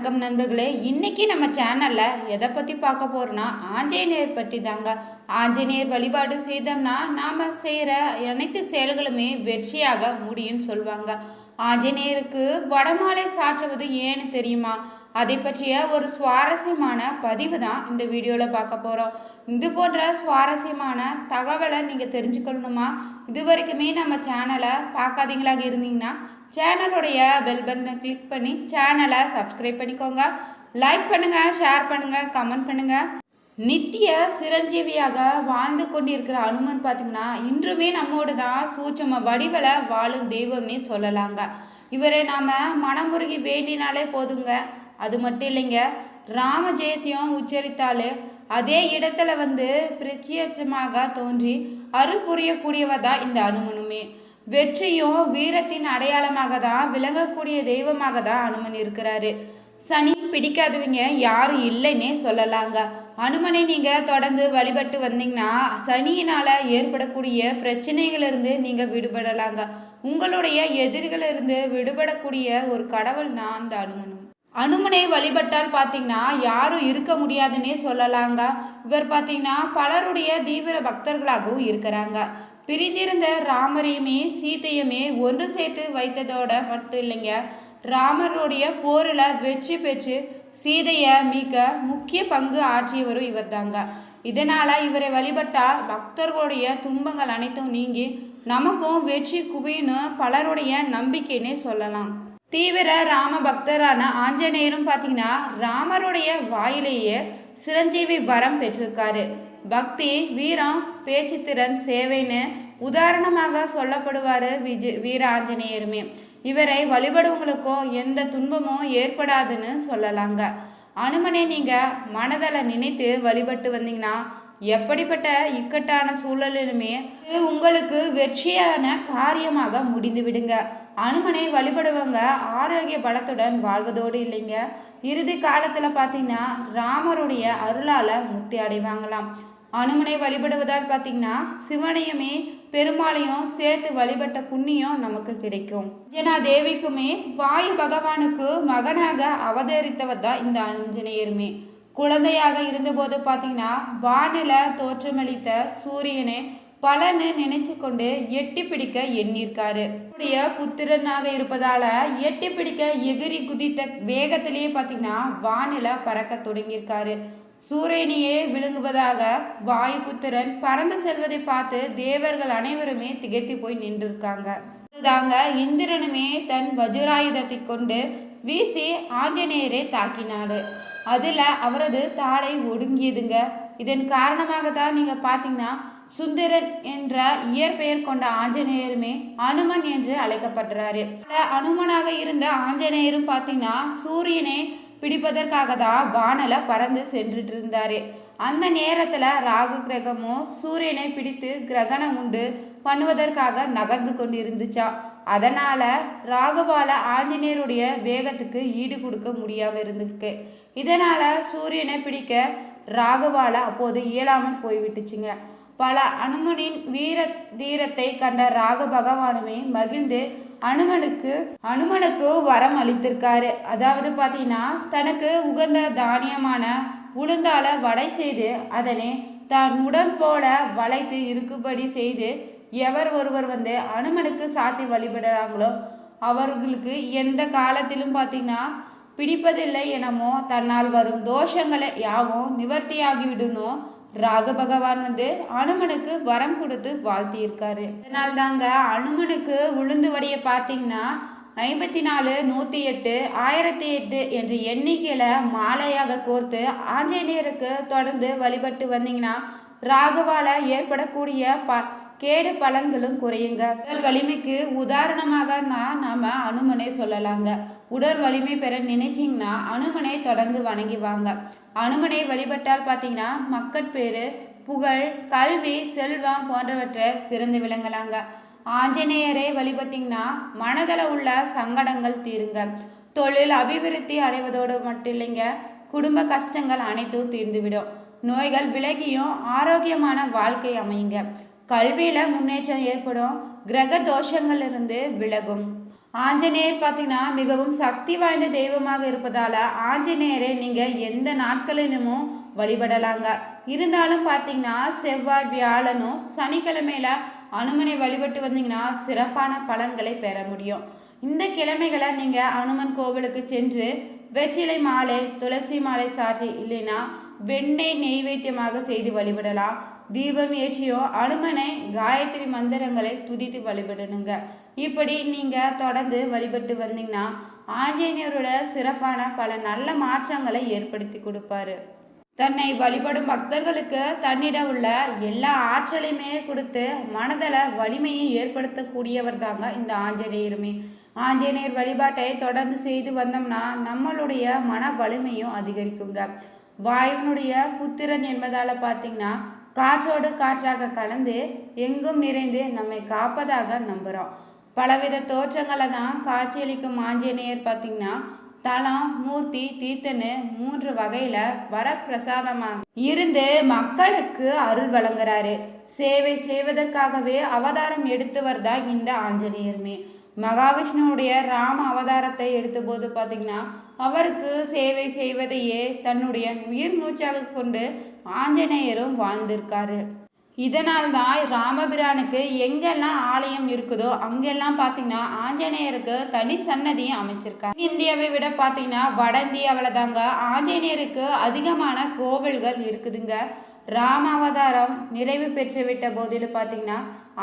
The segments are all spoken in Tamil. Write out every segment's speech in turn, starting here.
வணக்கம் நண்பர்களே. இன்னைக்கு நம்ம சேனலில் எதை பற்றி பார்க்க போகிறோன்னா ஆஞ்சநேயர் பற்றி தாங்க ஆஞ்சநேயர் வழிபாடு செய்தோம்னா நாம் செய்கிற அனைத்து செயல்களுமே வெற்றியாக முடியும்னு சொல்லுவாங்க ஆஞ்சநேயருக்கு வடமாலை சாற்றுவது ஏன்னு தெரியுமா? அதை பற்றிய ஒரு சுவாரஸ்யமான பதிவு தான் இந்த வீடியோவில் பார்க்க போகிறோம் இது போன்ற சுவாரஸ்யமான தகவலை நீங்கள் தெரிஞ்சுக்கணுமா இது வரைக்குமே நம்ம சேனலை பார்க்காதீங்களாக இருந்தீங்கன்னா சேனலுடைய பெல் பட்டனை கிளிக் பண்ணி சேனலை சப்ஸ்கிரைப் பண்ணிக்கோங்க. லைக் பண்ணுங்கள் ஷேர் பண்ணுங்கள் கமெண்ட் பண்ணுங்கள் நித்திய சிரஞ்சீவியாக வாழ்ந்து கொண்டிருக்கிற அனுமன் பார்த்தீங்கன்னா இன்றுமே நம்மோடு தான் சூட்சம வடிவில் வாழும் தெய்வம்னே சொல்லலாங்க. இவரை நாம் மனமுருகி வேண்டினாலே போதுங்க. அது மட்டும் இல்லைங்க ராம ஜெயத்தையும் உச்சரித்தாலே அதே இடத்துல வந்து பிரத்யட்சமாக தோன்றி அருள் புரியக்கூடியவர் தான் இந்த அனுமனுமே. வெற்றியும் வீரத்தின் அடையாளமாக தான் விளங்கக்கூடிய தெய்வமாக தான் அனுமன் இருக்கிறாரு. சனி பிடிக்காதவங்க யாரும் இல்லைன்னே சொல்லலாங்க. அனுமனை நீங்கள் தொடர்ந்து வழிபட்டு வந்தீங்கன்னா சனியினால் ஏற்படக்கூடிய பிரச்சனைகளிலிருந்து நீங்கள் விடுபடலாங்க. உங்களுடைய எதிரிகளிலிருந்து விடுபடக்கூடிய ஒரு கடவுள் தான் அந்த அனுமனும். அனுமனை வழிபட்டால் பார்த்தீங்கன்னா யாரும் இருக்க முடியாதுன்னே சொல்லலாங்க. இவர் பார்த்தீங்கன்னா பலருடைய தீவிர பக்தர்களாகவும் இருக்கிறாங்க. பிரிந்திருந்த ராமரையுமே சீத்தையுமே ஒன்று சேர்த்து வைத்ததோட மட்டும் இல்லைங்க. ராமருடைய போரில் வெற்றி பெற்று சீதையை மீட்க முக்கிய பங்கு ஆற்றியவரும் இவர் தாங்க இதனால் இவரை வழிபட்டால் பக்தர்களுடைய துன்பங்கள் அனைத்தும் நீங்கி நமக்கும் வெற்றி குவின்னு பலருடைய நம்பிக்கைன்னே சொல்லலாம். தீவிர ராம பக்தரான ஆஞ்சநேயரும் பார்த்தீங்கன்னா ராமருடைய வாயிலேயே சிரஞ்சீவி வரம் பெற்றிருக்காரு. பக்தி வீரம் பேச்சுத்திறன் சேவைன்னு உதாரணமாக சொல்லப்படுவார் விஜய் வீர ஆஞ்சநேயருமே இவரை வழிபடுவங்களுக்கும் எந்த துன்பமும் ஏற்படாதுன்னு சொல்லலாங்க. அனுமனை நீங்கள் மனதில் நினைத்து வழிபட்டு வந்தீங்கன்னா எப்படிப்பட்ட இக்கட்டான சூழலிலுமே இது உங்களுக்கு வெற்றியான காரியமாக முடிந்து விடுங்க. அனுமனை வழிபடுவங்க ஆரோக்கிய பலத்துடன் வாழ்வதோடு இல்லைங்க. இறுதி காலத்தில் பார்த்தீங்கன்னா ராமருடைய அருளால் முக்தி அடைவாங்களாம். அனுமனை வழிபடுவதால் பார்த்தீங்கன்னா சிவனையுமே பெருமாளையும் சேர்த்து வழிபட்ட புண்ணியம் நமக்கு கிடைக்கும். அஞ்சனா தேவிக்குமே வாயு பகவானுக்கு மகனாக அவதரித்தவர் தான் இந்த ஆஞ்சநேயருமே. குழந்தையாக இருந்தபோது பார்த்தீங்கன்னா வானில தோற்றமளித்த சூரியனை பலன்னு நினைச்சு கொண்டு எட்டி பிடிக்க எண்ணிருக்காரு. அவருடைய புத்திரனாக இருப்பதால எட்டி பிடிக்க எகிரி குதித்த வேகத்திலேயே பார்த்தீங்கன்னா வானில பறக்க தொடங்கியிருக்காரு. சூரியனையே விழுங்குவதாக வாயு புத்திரன் பறந்து செல்வதை பார்த்து தேவர்கள் அனைவருமே திகைத்து போய் நின்றிருக்காங்க. இதுதாங்க இந்திரனுமே தன் வஜுராயுதத்தை கொண்டு வீசி ஆஞ்சநேயரை தாக்கினாரு. அதில் அவரது தாடை ஒடுங்கியதுங்க. இதன் காரணமாக தான் நீங்கள் பார்த்தீங்கன்னா சுந்தரன் என்ற இயற்பெயர் கொண்ட ஆஞ்சநேயருமே அனுமன் என்று அழைக்கப்படுறாரு. அனுமனாக இருந்த ஆஞ்சநேயரும் பார்த்தீங்கன்னா சூரியனை பிடிப்பதற்காக தான் வானல பறந்து சென்றுட்டு இருந்தாரு அந்த நேரத்தில் ராகு கிரகமும் சூரியனை பிடித்து கிரகணம் உண்டு பண்ணுவதற்காக நகர்ந்து கொண்டு இருந்துச்சான் அதனால் ராகுவால ஆஞ்சநேயருடைய வேகத்துக்கு ஈடு கொடுக்க முடியாமல் இருந்துருக்கு இதனால் சூரியனை பிடிக்க ராகுவால அப்போது இயலாமல் போய்விட்டுச்சுங்க. பல அனுமனின் வீர தீரத்தை கண்ட ராகு பகவானுமே மகிழ்ந்து அனுமனுக்கு அனுமனுக்கு வரம் அளித்திருக்காரு. அதாவது பார்த்தீங்கன்னா தனக்கு உகந்த தானியமான உளுந்தால வடை செய்து அதனை தான் உடன் போல வளைத்து இருக்கும்படி செய்து எவர் ஒருவர் வந்து அனுமனுக்கு சாத்தி வழிபடுறாங்களோ அவர்களுக்கு எந்த காலத்திலும் பார்த்தீங்கன்னா பிடிப்பதில்லை எனமோ தன்னால் வரும் தோஷங்களை யாவும் நிவர்த்தியாகிவிடணும் ராக பகவான் வந்து அனுமனுக்கு வரம் கொடுத்து வாழ்த்தியிருக்காரு. அதனால் தாங்க அனுமனுக்கு உளுந்து வடியை பார்த்தீங்கன்னா ஐம்பத்தி நாலு நூற்றி எட்டு ஆயிரத்தி எட்டு என்ற எண்ணிக்கையில் மாலையாக கோர்த்து ஆஞ்சநேயருக்கு தொடர்ந்து வழிபட்டு வந்தீங்கன்னா ராகுவால ஏற்படக்கூடிய ப கேடு பலன்களும் குறையுங்க. உடல் வலிமைக்கு உதாரணமாக நாம் நாம சொல்லலாங்க. உடல் வலிமை பெற நினைச்சிங்கன்னா அனுமனை தொடர்ந்து வணங்கி வாங்க. அனுமனை வழிபட்டால் பார்த்தீங்கன்னா மக்கட்பேறு புகழ் கல்வி செல்வம் போன்றவற்றை சிறந்து விளங்கலாங்க. ஆஞ்சநேயரை வழிபட்டிங்கன்னா மனதில் உள்ள சங்கடங்கள் தீருங்க. தொழில் அபிவிருத்தி அடைவதோடு மட்டும் இல்லைங்க குடும்ப கஷ்டங்கள் அனைத்தும் தீர்ந்துவிடும். நோய்கள் விலகியும் ஆரோக்கியமான வாழ்க்கை அமையுங்க. கல்வியில் முன்னேற்றம் ஏற்படும் கிரக தோஷங்களிலிருந்து விலகும். ஆஞ்சநேயர் பார்த்தீங்கன்னா மிகவும் சக்தி வாய்ந்த தெய்வமாக இருப்பதால் ஆஞ்சநேயரை நீங்கள் எந்த நாட்களிலுமும் வழிபடலாங்க. இருந்தாலும் பார்த்தீங்கன்னா செவ்வாய் வியாழனும் சனிக்கிழமையில அனுமனை வழிபட்டு வந்தீங்கன்னா சிறப்பான பலன்களை பெற முடியும். இந்த கிழமைகளை நீங்கள் அனுமன் கோவிலுக்கு சென்று வெற்றிலை மாலை துளசி மாலை சாற்றி இல்லைன்னா வெண்ணெய் நெய்வேத்தியமாக செய்து வழிபடலாம். தீபம் ஏற்றியோ அனுமனை காயத்ரி மந்திரங்களை துதித்து வழிபடணுங்க. இப்படி நீங்கள் தொடர்ந்து வழிபட்டு வந்தீங்கன்னா ஆஞ்சநேயரோட சிறப்பான பல நல்ல மாற்றங்களை ஏற்படுத்தி கொடுப்பாரு. தன்னை வழிபடும் பக்தர்களுக்கு தன்னிடம் உள்ள எல்லா ஆற்றலையுமே கொடுத்து மனதில் வலிமையை ஏற்படுத்தக்கூடியவர் தாங்க இந்த ஆஞ்சநேயருமே. ஆஞ்சநேயர் வழிபாட்டை தொடர்ந்து செய்து வந்தோம்னா நம்மளுடைய மன வலிமையும் அதிகரிக்குங்க. வாயுனுடைய புத்திரன் என்பதால் பார்த்தீங்கன்னா காற்றோடு காற்றாக கலந்து எங்கும் நிறைந்து நம்மை காப்பதாக நம்புகிறோம் பலவித தோற்றங்களை தான் காட்சியளிக்கும் ஆஞ்சநேயர் பார்த்தீங்கன்னா தலம் மூர்த்தி தீர்த்தன்னு மூன்று வகையில் வரப்பிரசாதமாக இருந்து மக்களுக்கு அருள் வழங்குறாரு. சேவை செய்வதற்காகவே அவதாரம் எடுத்தவர் தான் இந்த ஆஞ்சநேயருமே. மகாவிஷ்ணுவுடைய ராம அவதாரத்தை எடுத்தபோது பார்த்தீங்கன்னா அவருக்கு சேவை செய்வதையே தன்னுடைய உயிர் மூச்சாக கொண்டு ஆஞ்சநேயரும் வாழ்ந்திருக்காரு. இதனால் தான் ராமபிரானுக்கு எங்கெல்லாம் ஆலயம் இருக்குதோ அங்கெல்லாம் பார்த்தீங்கன்னா ஆஞ்சநேயருக்கு தனி சன்னதியும் அமைச்சிருக்காங்க இந்தியாவை விட பார்த்தீங்கன்னா வட இந்தியாவில் தாங்க ஆஞ்சநேயருக்கு அதிகமான கோவில்கள் இருக்குதுங்க. ராமாவதாரம் நிறைவு பெற்று விட்ட போதிலும் பார்த்தீங்கன்னா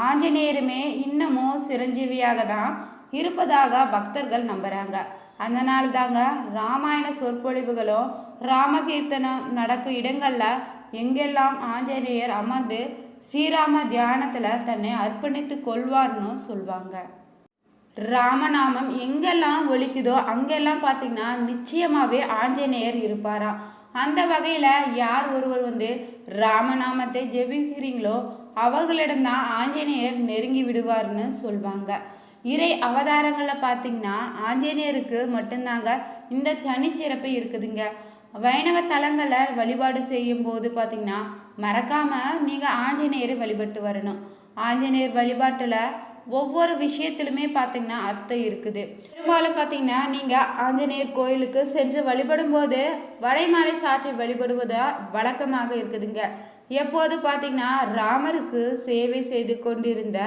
ஆஞ்சநேயருமே இன்னமும் சிரஞ்சீவியாக தான் இருப்பதாக பக்தர்கள் நம்புகிறாங்க அதனால தாங்க ராமாயண சொற்பொழிவுகளும் ராமகீர்த்தனம் நடக்கும் இடங்களில் எங்கெல்லாம் ஆஞ்சநேயர் அமர்ந்து ஸ்ரீராம தியானத்தில் தன்னை அர்ப்பணித்து கொள்வார்னு சொல்லுவாங்க ராமநாமம் எங்கெல்லாம் ஒலிக்குதோ அங்கெல்லாம் பார்த்தீங்கன்னா நிச்சயமாகவே ஆஞ்சநேயர் இருப்பாராம். அந்த வகையில் யார் ஒருவர் வந்து ராமநாமத்தை ஜெபிக்கிறீங்களோ அவர்களிடம்தான் ஆஞ்சநேயர் நெருங்கி விடுவார்னு சொல்லுவாங்க இறை அவதாரங்களில் பார்த்தீங்கன்னா ஆஞ்சநேயருக்கு மட்டும்தாங்க இந்த தனிச்சிறப்பு இருக்குதுங்க. வைணவ தலங்களில் வழிபாடு செய்யும்போது பார்த்திங்கன்னா பார்த்தீங்கன்னா மறக்காமல் நீங்கள் ஆஞ்சநேயரை வழிபட்டு வரணும். ஆஞ்சநேயர் வழிபாட்டில் ஒவ்வொரு விஷயத்திலுமே பார்த்திங்கன்னா அர்த்தம் இருக்குது. பெரும்பாலும் பார்த்தீங்கன்னா நீங்கள் ஆஞ்சநேயர் கோயிலுக்கு சென்று வழிபடும் போது வடைமாலை சாற்றி வழிபடுவதா வழக்கமாக இருக்குதுங்க. எப்போது பார்த்திங்கன்னா ராமருக்கு சேவை செய்து கொண்டிருந்த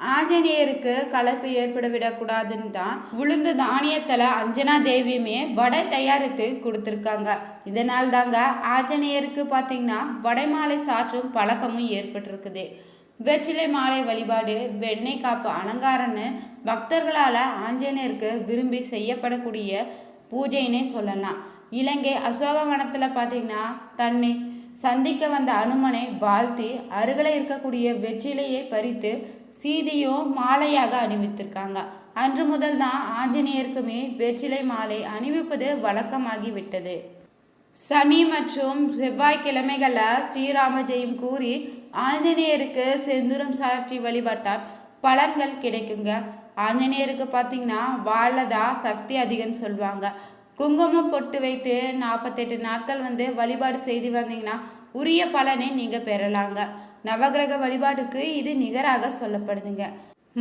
ஆஞ்சநேயருக்கு கலப்பு ஏற்பட விடக்கூடாதுன்னு தான் உளுந்து தானியத்தில் அஞ்சனா தேவியுமே வடை தயாரித்து கொடுத்துருக்காங்க. இதனால் தாங்க ஆஞ்சநேயருக்கு பார்த்தீங்கன்னா வடை மாலை சாற்றும் பழக்கமும் ஏற்பட்டிருக்குது. வெற்றிலை மாலை வழிபாடு வெண்ணெய் காப்பு அலங்காரம்னு பக்தர்களால் ஆஞ்சநேயருக்கு விரும்பி செய்யப்படக்கூடிய பூஜைன்னே சொல்லலாம். இலங்கை அசோகவனத்தில் பார்த்தீங்கன்னா தன்னை சந்திக்க வந்த அனுமனை வாழ்த்தி அருகில் இருக்கக்கூடிய வெற்றிலையை பறித்து சீதையும் மாலையாக அணிவித்திருக்காங்க. அன்று முதல் தான் ஆஞ்சநேயருக்குமே வெற்றிலை மாலை அணிவிப்பது வழக்கமாகிவிட்டது. சனி மற்றும் செவ்வாய்க்கிழமைகளில் ஸ்ரீராம ஜெயம் கூறி ஆஞ்சநேயருக்கு செந்தூரம் சாற்றி வழிபட்டால் பலன்கள் கிடைக்குங்க. ஆஞ்சநேயருக்கு பார்த்தீங்கன்னா வாழதா சக்தி அதிகம்னு சொல்லுவாங்க. குங்குமம் பொட்டு வைத்து நாற்பத்தெட்டு நாட்கள் வந்து வழிபாடு செய்து வந்தீங்கன்னா உரிய பலனை நீங்கள் பெறலாங்க. நவகிரக வழிபாட்டுக்கு இது நிகராக சொல்லப்படுதுங்க.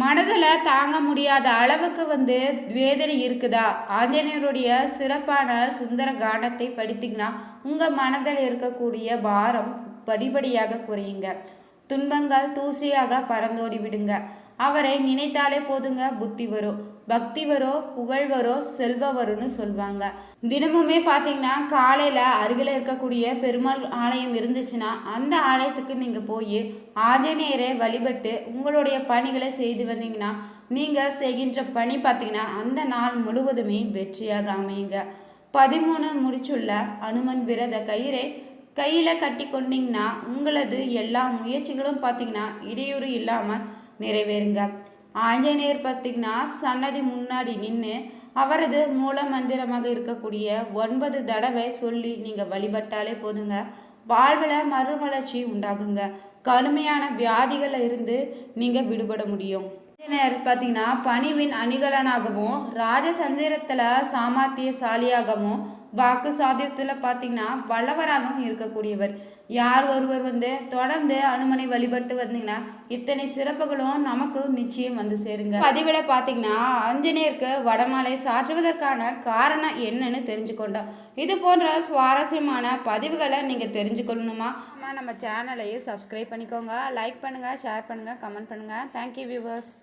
மனதில் தாங்க முடியாத அளவுக்கு வந்து வேதனை இருக்குதா? ஆஞ்சநேயருடைய சிறப்பான சுந்தர கானத்தை படித்தீங்கன்னா உங்கள் மனதில் இருக்கக்கூடிய பாரம் படிப்படியாக குறையுங்க. துன்பங்கள் தூசியாக பறந்தோடி விடுங்க. அவரை நினைத்தாலே போதுங்க புத்தி வரும் பக்தி வரோ புகழ் வரும் செல்வ வரும்னு சொல்லுவாங்க தினமுமே பார்த்தீங்கன்னா காலையில் அருகில் இருக்கக்கூடிய பெருமாள் ஆலயம் இருந்துச்சுன்னா அந்த ஆலயத்துக்கு நீங்கள் போய் ஆஞ்சநேயரை வழிபட்டு உங்களுடைய பணிகளை செய்து வந்தீங்கன்னா நீங்கள் செய்கின்ற பணி பார்த்தீங்கன்னா அந்த நாள் முழுவதுமே வெற்றியாக அமையுங்க. பதிமூணு முடிச்சுள்ள அனுமன் விரத கயிறை கையில் கட்டி கொண்டீங்கன்னா உங்களது எல்லா முயற்சிகளும் பார்த்தீங்கன்னா இடையூறு இல்லாமல் நிறைவேறுங்க. ஆஞ்சநேயர் பார்த்தீங்கன்னா சன்னதி முன்னாடி நின்று அவரது மூல மந்திரமாக இருக்கக்கூடிய ஒன்பது தடவை சொல்லி நீங்கள் வழிபட்டாலே போதுங்க. வாழ்வில் மறுமலர்ச்சி உண்டாகுங்க. கடுமையான வியாதிகளில் இருந்து நீங்கள் விடுபட முடியும். ஆஞ்சநேயர் பார்த்தீங்கன்னா பணிவின் அணிகலனாகவும் ராஜசந்திரத்தில் சாமர்த்தியசாலியாகவும் வாக்கு சாதியத்தில் பார்த்தீங்கன்னா வல்லவராகவும் இருக்கக்கூடியவர். யார் ஒருவர் வந்து தொடர்ந்து அனுமனை வழிபட்டு வந்தீங்கன்னா இத்தனை சிறப்புகளும் நமக்கு நிச்சயம் வந்து சேருங்க. பதிவில் பார்த்தீங்கன்னா ஆஞ்சநேயருக்கு வடமாலை சாற்றுவதற்கான காரணம் என்னன்னு தெரிஞ்சுக்கொண்டோம். இது போன்ற சுவாரஸ்யமான பதிவுகளை நீங்கள் தெரிஞ்சுக்கொள்ளணுமா? நம்ம சேனலையும் சப்ஸ்கிரைப் பண்ணிக்கோங்க. லைக் பண்ணுங்கள் ஷேர் பண்ணுங்கள் கமெண்ட் பண்ணுங்கள் தேங்க்யூ வியூவர்ஸ்